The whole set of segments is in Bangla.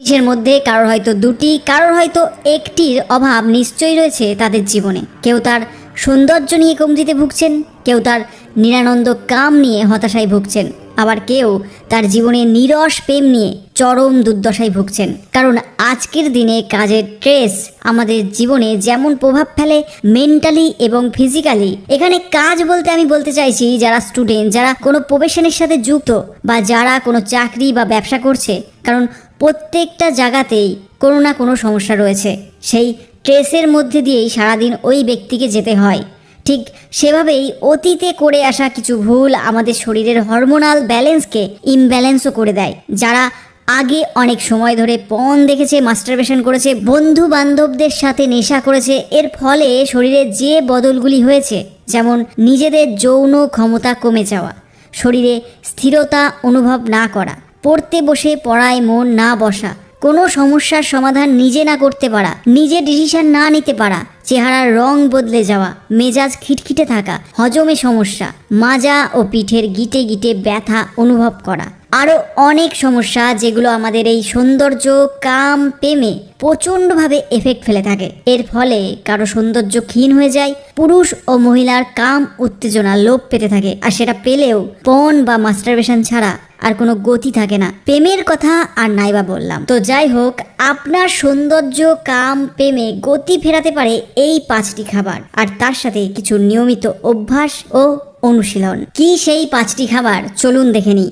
জিনিসের মধ্যে কারোর হয়তো দুটি, কারোর হয়তো একটির অভাব নিশ্চয়ই রয়েছে তাদের জীবনে। কেউ তার সৌন্দর্য নিয়ে কমতিতে ভুগছেন, কেউ তার নিরানন্দ কাম নিয়ে হতাশায় ভুগছেন। আবার কেউ তার জীবনে নিরস প্রেম নিয়ে চরম দুর্দশায় ভুগছেন। কারণ আজকের দিনে কাজের ট্রেস আমাদের জীবনে যেমন প্রভাব ফেলে মেন্টালি এবং ফিজিক্যালি এখানে কাজ বলতে আমি বলতে চাইছি যারা স্টুডেন্ট যারা কোনো প্রফেশনের সাথে যুক্ত বা যারা কোনো চাকরি বা ব্যবসা করছে। কারণ প্রত্যেকটা জায়গাতেই কোনো না কোনো সমস্যা রয়েছে। সেই ট্রেসের মধ্যে দিয়েই সারাদিন ওই ব্যক্তিকে যেতে হয়। ঠিক সেভাবেই অতীতে করে আসা কিছু ভুল আমাদের শরীরের হরমোনাল ব্যালেন্সকে ইমব্যালেন্সও করে দেয়। যারা আগে অনেক সময় ধরে পণ দেখেছে, মাস্টারবেশন করেছে বন্ধু বান্ধবদের সাথে নেশা করেছে, এর ফলে শরীরে যে বদলগুলি হয়েছে, যেমন নিজেদের যৌন ক্ষমতা কমে যাওয়া, শরীরে স্থিরতা অনুভব না করা পড়তে বসে পড়ায় মন না বসা। কোনো সমস্যার সমাধান নিজে না করতে পারা। নিজে ডিসিশন না নিতে পারা। চেহারার রং বদলে যাওয়া। মেজাজ খিটখিটে থাকা। হজমে সমস্যা। মাজা ও পিঠের গিটে গিটে ব্যথা অনুভব করা। আরও অনেক সমস্যা যেগুলো আমাদের এই সৌন্দর্য কাম প্রেমে প্রচণ্ডভাবে এফেক্ট ফেলে থাকে। এর ফলে কারও সৌন্দর্য ক্ষীণ হয়ে যায়, পুরুষ ও মহিলার কাম উত্তেজনা লোপ পেতে থাকে, আর সেটা পেলেও পণ বা মাস্টারবেশন ছাড়া আর কোনো গতি থাকে না। প্রেমের কথা আর নাইবা বললাম। তো যাই হোক, আপনার সৌন্দর্য কাম প্রেমে গতি ফেরাতে পারে এই পাঁচটি খাবার। আর তার সাথে কিছু নিয়মিত অভ্যাস ও অনুশীলন। কি সেই পাঁচটি খাবার? চলুন দেখে নিই।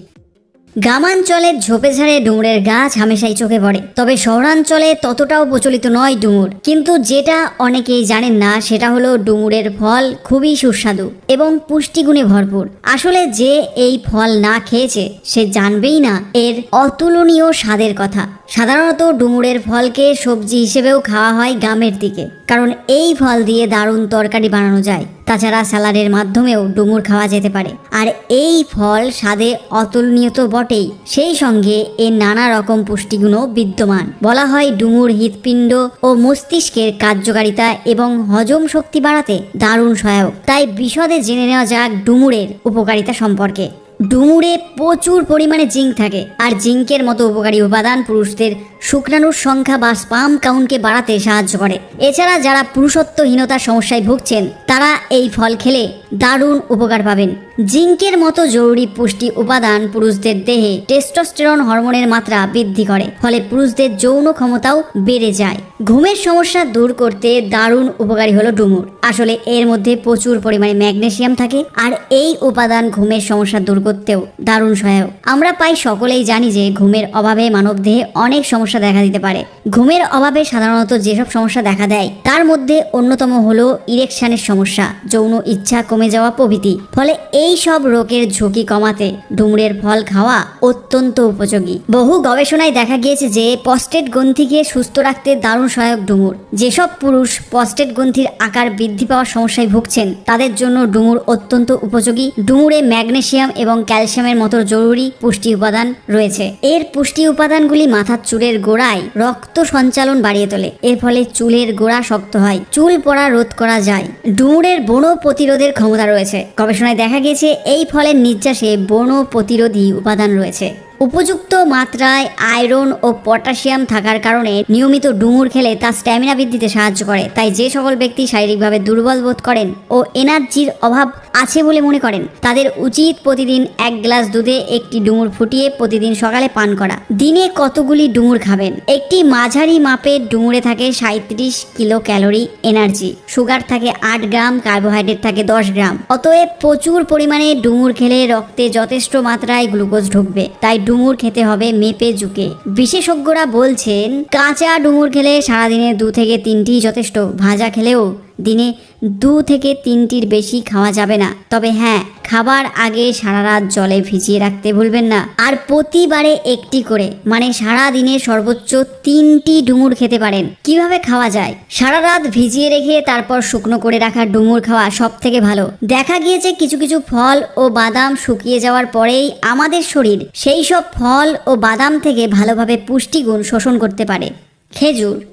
গ্রামাঞ্চলের ঝোপে ঝাড়ে ডুমুরের গাছ হামেশাই চোখে পড়ে। তবে শহরাঞ্চলে ততটাও প্রচলিত নয় ডুমুর। কিন্তু যেটা অনেকেই জানেন না, সেটা হলো ডুমুরের ফল খুবই সুস্বাদু এবং পুষ্টিগুণে ভরপুর। আসলে যে এই ফল না খেয়েছে, সে জানবেই না এর অতুলনীয় স্বাদের কথা। সাধারণত ডুমুরের ফলকে সবজি হিসেবেও খাওয়া হয় গ্রামের দিকে, কারণ এই ফল দিয়ে দারুণ তরকারি বানানো যায়। তাছাড়া স্যালাডের মাধ্যমেও ডুমুর খাওয়া যেতে পারে। আর এই ফল স্বাদে অতুলনীয় তো বটেই। সেই সঙ্গে এর নানা রকম পুষ্টিগুণও বিদ্যমান। বলা হয় ডুমুর হৃৎপিণ্ড ও মস্তিষ্কের কার্যকারিতা এবং হজম শক্তি বাড়াতে দারুণ সহায়ক। তাই বিশদে জেনে নেওয়া যাক ডুমুরের উপকারিতা সম্পর্কে। ডুমুরে প্রচুর পরিমাণে জিঙ্ক থাকে। আর জিঙ্কের মতো উপকারী উপাদান পুরুষদের শুক্রাণুর সংখ্যা বা স্পাম কাউন্টকে বাড়াতে সাহায্য করে। এছাড়া যারা পুরুষত্বহীনতার সমস্যায় ভুগছেন, তারা এই ফল খেলে দারুণ উপকার পাবেন। জিঙ্কের মতো জরুরি পুষ্টি উপাদান পুরুষদের দেহে টেস্টোস্টেরন হরমোনের মাত্রা বৃদ্ধি করে, ফলে পুরুষদের যৌন ক্ষমতাও বেড়ে যায়। ঘুমের সমস্যা দূর করতে দারুণ উপকারী হলো ডুমুর। আসলে এর মধ্যে প্রচুর পরিমাণে ম্যাগনেশিয়াম থাকে, আর এই উপাদান ঘুমের সমস্যা দূর করতেও দারুণ সহায়ক। আমরা প্রায় সকলেই জানি যে ঘুমের অভাবে মানবদেহে অনেক সমস্যা দেখা দিতে পারে। ঘুমের অভাবে সাধারণত যেসব সমস্যা দেখা দেয়, তার মধ্যে অন্যতম হলো ইরেকশনের সমস্যা, যৌন ইচ্ছা কমে যাওয়া প্রভৃতি। ফলে এই সব রোগের ঝুঁকি কমাতে ডুমুরের ফল খাওয়া অত্যন্ত উপযোগী। বহু গবেষণায় দেখা গিয়েছে যে পস্টেট গ্রন্থিকে সুস্থ রাখতে দারুণ সহায়ক ডুমুর। যেসব পুরুষ পস্টেট গ্রন্থির আকার বৃদ্ধি পাওয়ার সমস্যায় ভুগছেন, তাদের জন্য ডুমুর অত্যন্ত উপযোগী। ডুমুরে ম্যাগনেশিয়াম এবং ক্যালসিয়ামের মতো জরুরি পুষ্টি উপাদান রয়েছে। এর পুষ্টি উপাদানগুলি মাথার চুলের গোড়ায় রক্ত সঞ্চালন বাড়িয়ে তোলে। এর ফলে চুলের গোড়া শক্ত হয়। চুল পড়া রোধ করা যায়। ডুমুরের বন প্রতিরোধের ক্ষমতা রয়েছে। গবেষণায় দেখা গিয়েছে, এই ফলের নির্যাসে বন প্রতিরোধী উপাদান রয়েছে। উপযুক্ত মাত্রায় আয়রন ও পটাশিয়াম থাকার কারণে নিয়মিত ডুমুর খেলে তা স্ট্যামিনা বৃদ্ধিতে সাহায্য করে। তাই যে সকল ব্যক্তি শারীরিকভাবে দুর্বল বোধ করেন ও এনার্জির অভাব আছে বলে মনে করেন। তাদের উচিত প্রতিদিন এক গ্লাস দুধে একটি ডুমুর ফুটিয়ে প্রতিদিন সকালে পান করা। দিনে কতগুলি ডুমুর খাবেন? একটি মাঝারি মাপের ডুমুরে থাকে সাঁত্রিশ কিলো ক্যালোরি এনার্জি। সুগার থাকে আট গ্রাম, কার্বোহাইড্রেট থাকে দশ গ্রাম। অতএব প্রচুর পরিমাণে ডুমুর খেলে রক্তে যথেষ্ট মাত্রায় গ্লুকোজ ঢুকবে। তাই ডুমুর খেতে হবে মেপে ঝুঁকে। বিশেষজ্ঞরা বলছেন, কাঁচা ডুমুর খেলে সারাদিনে দু থেকে তিনটি যথেষ্ট, ভাজা খেলেও দিনে দু থেকে তিনটির বেশি খাওয়া যাবে না। তবে হ্যাঁ খাবার আগে সারা রাত জলে ভিজিয়ে রাখতে ভুলবেন না। আর প্রতিবারে একটি করে মানে সারা দিনে সর্বোচ্চ তিনটি ডুমুর খেতে পারেন। কীভাবে খাওয়া যায়? সারা রাত ভিজিয়ে রেখে তারপর শুকনো করে রাখা ডুমুর খাওয়া সব থেকে ভালো। দেখা গিয়েছে কিছু কিছু ফল ও বাদাম শুকিয়ে যাওয়ার পরেই আমাদের শরীর সেই সব ফল ও বাদাম থেকে ভালোভাবে পুষ্টিগুণ শোষণ করতে পারে। খেজুর।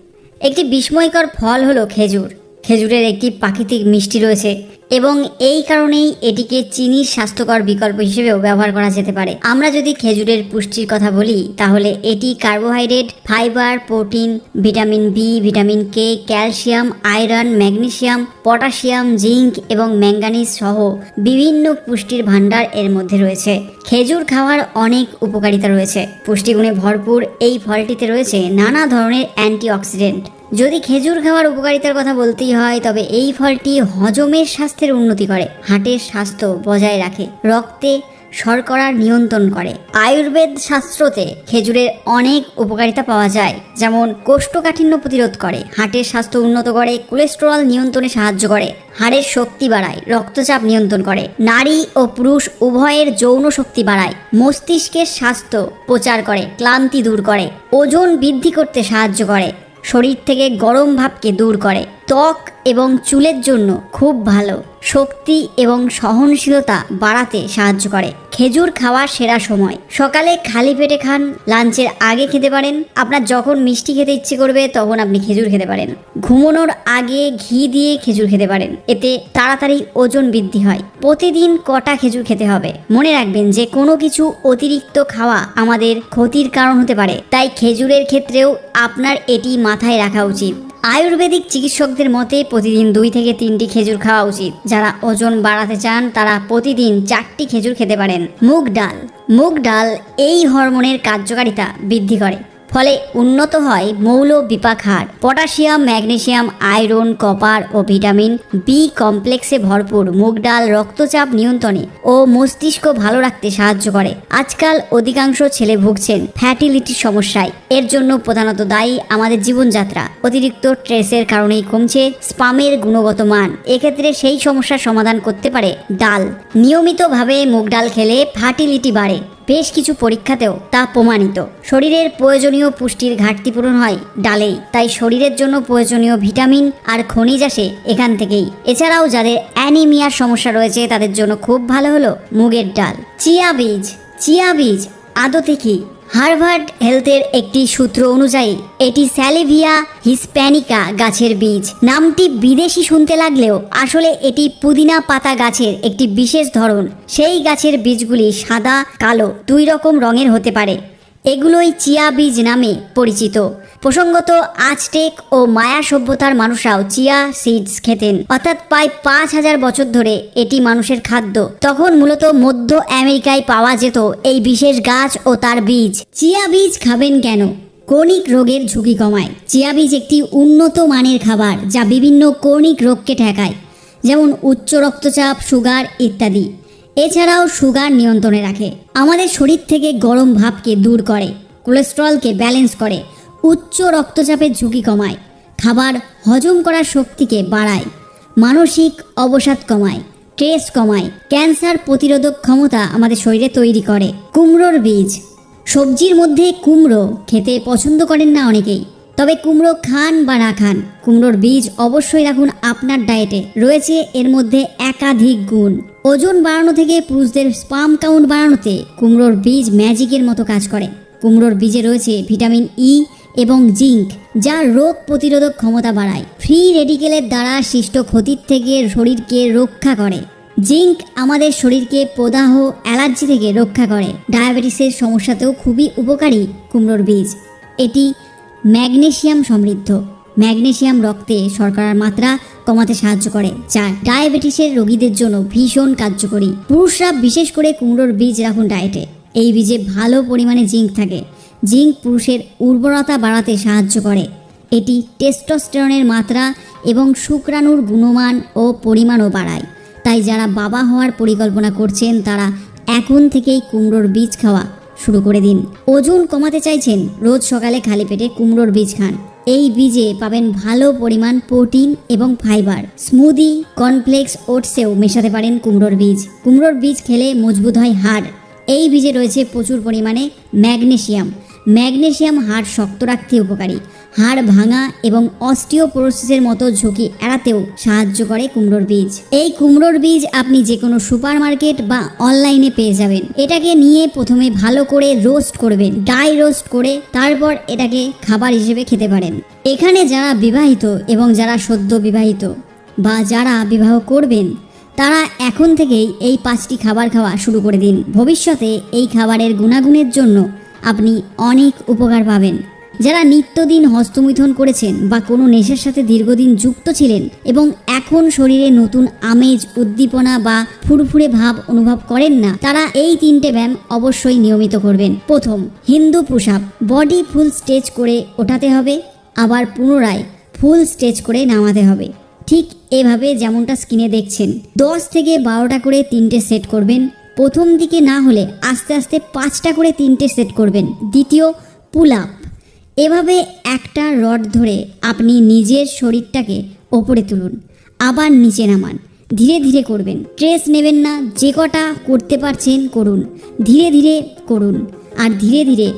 একটি বিস্ময়কর ফল হলো খেজুর। খেজুরের একটি প্রাকৃতিক মিষ্টি রয়েছে এবং এই কারণেই এটিকে চিনির স্বাস্থ্যকর বিকল্প হিসেবেও ব্যবহার করা যেতে পারে। আমরা যদি খেজুরের পুষ্টির কথা বলি, তাহলে এটি carbohydrate, fibre, protein, vitamin B, vitamin K, calcium, iron, magnesium, potassium, zinc এবং ম্যাঙ্গানিজ সহ বিভিন্ন পুষ্টির ভাণ্ডার এর মধ্যে রয়েছে। খেজুর খাওয়ার অনেক উপকারিতা রয়েছে। পুষ্টিগুণে ভরপুর এই ফলটিতে রয়েছে নানা ধরনের অ্যান্টিঅক্সিডেন্ট। যদি খেজুর খাওয়ার উপকারিতার কথা বলতেই হয়, তবে এই ফলটি হজমের স্বাস্থ্যের উন্নতি করে হার্টের স্বাস্থ্য বজায় রাখে, রক্তে শর্করার নিয়ন্ত্রণ করে। আয়ুর্বেদ শাস্ত্রতে খেজুরের অনেক উপকারিতা পাওয়া যায়, যেমন কোষ্ঠকাঠিন্য প্রতিরোধ করে হার্টের স্বাস্থ্য উন্নত করে, কোলেস্টেরল নিয়ন্ত্রণে সাহায্য করে, হাড়ের শক্তি বাড়ায়, রক্তচাপ নিয়ন্ত্রণ করে। নারী ও পুরুষ উভয়ের যৌন শক্তি বাড়ায়, মস্তিষ্কের স্বাস্থ্য প্রচার করে, ক্লান্তি দূর করে, ওজন বৃদ্ধি করতে সাহায্য করে। শরীর থেকে গরম ভাবকে দূর করে। ত্বক এবং চুলের জন্য খুব ভালো। শক্তি এবং সহনশীলতা বাড়াতে সাহায্য করে। খেজুর খাওয়ার সেরা সময়। সকালে খালি পেটে খান, লাঞ্চের আগে খেতে পারেন। আপনার যখন মিষ্টি খেতে ইচ্ছে করবে, তখন আপনি খেজুর খেতে পারেন। ঘুমানোর আগে ঘি দিয়ে খেজুর খেতে পারেন। এতে তাড়াতাড়ি ওজন বৃদ্ধি হয়। প্রতিদিন কটা খেজুর খেতে হবে? মনে রাখবেন যে কোনো কিছু অতিরিক্ত খাওয়া আমাদের ক্ষতির কারণ হতে পারে। তাই খেজুরের ক্ষেত্রেও আপনার এটি মাথায় রাখা উচিত। আয়ুর্বেদিক চিকিৎসকদের মতে প্রতিদিন দুই থেকে তিনটি খেজুর খাওয়া উচিত। যারা ওজন বাড়াতে চান, তারা প্রতিদিন চারটি খেজুর খেতে পারেন। মুগ ডাল। মুগ ডাল এই হরমোনের কার্যকারিতা বৃদ্ধি করে। ফলে উন্নত হয় মৌল বিপাক হার। পটাশিয়াম ম্যাগনেসিয়াম আয়রন, কপার ও ভিটামিন বি কমপ্লেক্সে ভরপুর মুগ ডাল রক্তচাপ নিয়ন্ত্রণে ও মস্তিষ্ক ভালো রাখতে সাহায্য করে। আজকাল অধিকাংশ ছেলে ভুগছেন ফ্যাটিলিটির সমস্যায়। এর জন্য প্রধানত দায়ী আমাদের জীবনযাত্রা। অতিরিক্ত স্ট্রেসের কারণেই কমছে স্পামের গুণগত মান। এক্ষেত্রে সেই সমস্যার সমাধান করতে পারে ডাল। নিয়মিতভাবে মুগ ডাল খেলে ফার্টিলিটি বাড়ে। বেশ কিছু পরীক্ষাতেও তা প্রমাণিত। শরীরের প্রয়োজনীয় পুষ্টির ঘাটতি পূরণ হয় ডালেই, তাই শরীরের জন্য প্রয়োজনীয় ভিটামিন আর খনিজ আসে এখান থেকেই। এছাড়াও যাদের অ্যানিমিয়ার সমস্যা রয়েছে, তাদের জন্য খুব ভালো হলো মুগের ডাল। চিয়া বীজ চিয়া বীজ আদতে কি হার্ভার্ড হেলথের একটি সূত্র অনুযায়ী, এটি স্যালেভিয়া হিসপ্যানিকা গাছের বীজ। নামটি বিদেশি শুনতে লাগলেও আসলে এটি পুদিনা পাতা গাছের একটি বিশেষ ধরন। সেই গাছের বীজগুলি সাদা, কালো, দুই রকম রঙের হতে পারে। এগুলোই চিয়া বীজ নামে পরিচিত। প্রসঙ্গত, আজটেক ও মায়া সভ্যতার মানুষরাও চিয়া সিডস খেতেন। অর্থাৎ প্রায় পাঁচ হাজার বছর ধরে এটি মানুষের খাদ্য। তখন মূলত মধ্য আমেরিকায় পাওয়া যেত এই বিশেষ গাছ ও তার বীজ। চিয়া বীজ খাবেন কেন? কর্নিক রোগের ঝুঁকি কমায়। চিয়া বীজ একটি উন্নত মানের খাবার যা বিভিন্ন কর্নিক রোগকে ঠেকায়। যেমন উচ্চ রক্তচাপ, সুগার ইত্যাদি। এছাড়াও সুগার নিয়ন্ত্রণে রাখে। আমাদের শরীর থেকে গরম ভাবকে দূর করে, কোলেস্ট্রলকে ব্যালেন্স করে, উচ্চ রক্তচাপের ঝুঁকি কমায়, খাবার হজম করার শক্তিকে বাড়ায়, মানসিক অবসাদ কমায়, স্ট্রেস কমায়, ক্যান্সার প্রতিরোধক ক্ষমতা আমাদের শরীরে তৈরি করে। কুমড়োর বীজ। সবজির মধ্যে কুমড়ো খেতে পছন্দ করেন না অনেকেই। তবে কুমড়ো খান বা না খান, কুমড়োর বীজ অবশ্যই রাখুন আপনার ডায়েটে রয়েছে এর মধ্যে একাধিক গুণ। ওজন বাড়ানো থেকে পুরুষদের স্পাম কাউন্ট বাড়ানোতে কুমড়োর বীজ ম্যাজিকের মতো কাজ করে। কুমড়োর বীজে রয়েছে ভিটামিন ই এবং জিঙ্ক যা রোগ প্রতিরোধক ক্ষমতা বাড়ায়। ফ্রি রেডিকেলের দ্বারা সৃষ্ট ক্ষতির থেকে শরীরকে রক্ষা করে। জিঙ্ক আমাদের শরীরকে প্রদাহ, অ্যালার্জি থেকে রক্ষা করে। ডায়াবেটিসের সমস্যাতেও খুবই উপকারী কুমড়োর বীজ। এটি ম্যাগনেসিয়াম সমৃদ্ধ। ম্যাগনেসিয়াম রক্তে শর্করার মাত্রা কমাতে সাহায্য করে, যা ডায়াবেটিসের রোগীদের জন্য ভীষণ কার্যকরী। পুরুষরা বিশেষ করে কুমড়োর বীজ রাখুন ডায়েটে। এই বীজে ভালো পরিমাণে জিঙ্ক থাকে। জিঙ্ক পুরুষের উর্বরতা বাড়াতে সাহায্য করে। এটি টেস্টোস্টেরনের মাত্রা এবং শুক্রাণুর গুণমান ও পরিমাণও বাড়ায়। তাই যারা বাবা হওয়ার পরিকল্পনা করছেন, তারা এখন থেকেই কুমড়োর বীজ খাওয়া শুরু করে দিন। ওজন কমাতে চাইছেন রোজ সকালে খালি পেটে কুমড়োর বীজ খান। এই বীজে পাবেন ভালো পরিমাণ প্রোটিন এবং ফাইবার। স্মুদি, কর্নফ্লেক্স, ওটসেও মেশাতে পারেন কুমড়োর বীজ। কুমড়োর বীজ খেলে মজবুত হয় হাড়। এই বীজে রয়েছে প্রচুর পরিমাণে ম্যাগনেশিয়াম। ম্যাগনেশিয়াম হাড় শক্ত রাখতে উপকারী। হাড় ভাঙা এবং অস্টিওপোরোসিসের মতো ঝুঁকি এড়াতেও সাহায্য করে কুমড়োর বীজ। এই কুমড়োর বীজ আপনি যে কোনো সুপার মার্কেট বা অনলাইনে পেয়ে যাবেন। এটাকে নিয়ে প্রথমে ভালো করে রোস্ট করবেন। ডাই রোস্ট করে তারপর এটাকে খাবার হিসেবে খেতে পারেন। এখানে যারা বিবাহিত এবং যারা সদ্য বিবাহিত বা যারা বিবাহ করবেন, তারা এখন থেকেই এই পাঁচটি খাবার খাওয়া শুরু করে দিন। ভবিষ্যতে এই খাবারের গুণাগুণের জন্য আপনি অনেক উপকার পাবেন। যারা নিত্যদিন হস্তমৈথুন করেছেন বা কোনো নেশার সাথে দীর্ঘদিন যুক্ত ছিলেন এবং এখন শরীরে নতুন আমেজ, উদ্দীপনা বা ফুরফুরে ভাব অনুভব করেন না, তারা এই তিনটে ব্যায়াম অবশ্যই নিয়মিত করবেন। প্রথম, হিন্দু পুষাপ বডি ফুল স্টেচ করে ওঠাতে হবে, আবার পুনরায় ফুল স্টেচ করে নামাতে হবে। ঠিক এভাবে যেমনটা স্ক্রিনে দেখছেন। দশ থেকে বারোটা করে তিনটে সেট করবেন। প্রথম দিকে না হলে আস্তে আস্তে পাঁচটা করে তিনটে সেট করবেন। দ্বিতীয় পুল আপ এভাবে একটা রড ধরে আপনি নিজের শরীরটাকে ওপরে তুলুন, আবার নিচে নামান। ধীরে ধীরে করবেন। স্ট্রেস নেবেন না, যে কটা করতে পারছেন করুন। ধীরে ধীরে করুন আর ধীরে ধীরে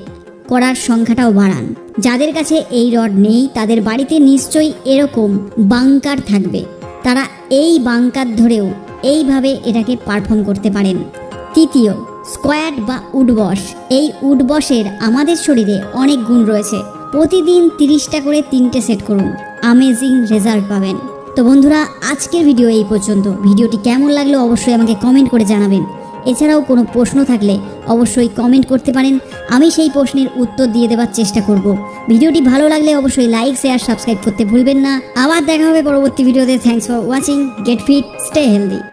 করার সংখ্যাটাও বাড়ান। যাদের কাছে এই রড নেই, তাদের বাড়িতে নিশ্চয়ই এরকম বাংকার থাকবে। তারা এই বাংকার ধরেও এইভাবে এটাকে পারফর্ম করতে পারেন। তৃতীয় স্কোয়াড বা উডবস এই উডবসের আমাদের শরীরে অনেক গুণ রয়েছে। প্রতিদিন তিরিশটা করে তিনটে সেট করুন। আমেজিং রেজাল্ট পাবেন। তো বন্ধুরা, আজকের ভিডিও এই পর্যন্ত। ভিডিওটি কেমন লাগল অবশ্যই আমাকে কমেন্ট করে জানাবেন। এছাড়াও কোনো প্রশ্ন থাকলে অবশ্যই কমেন্ট করতে পারেন। আমি সেই প্রশ্নের উত্তর দিয়ে দেওয়ার চেষ্টা করব। ভিডিওটি ভালো লাগলে অবশ্যই লাইক শেয়ার সাবস্ক্রাইব করতে ভুলবেন না। আবার দেখা হবে পরবর্তী ভিডিওতে। Thanks for watching get fit stay healthy